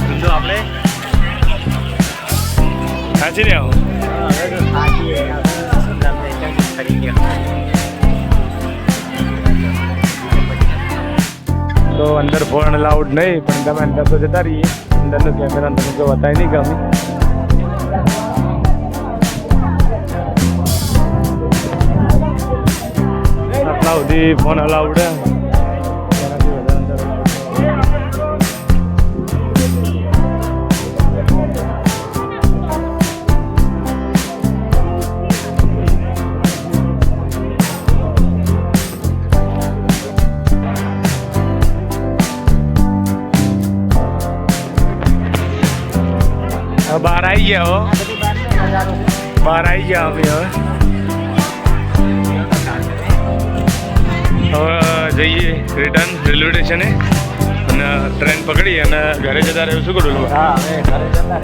બીજું આપણે સાચી ને આવો તો અંદર ફોન લાઉડ નહીં, પણ તમે અંદર તો જતા રહીએ. અંદરનો કેમેરા તમને તો બતાવી નહીં ગમે. આટલા સુધી ફોન અલાઉડ બહાર આવી ગયા હો. બહાર આવી ગયા અમે હવે. હવે જઈએ રિટર્ન રેલવે સ્ટેશને અને ટ્રેન પકડી અને ઘરે જતા રહ્યું શું કરું? હા ઘરે જતા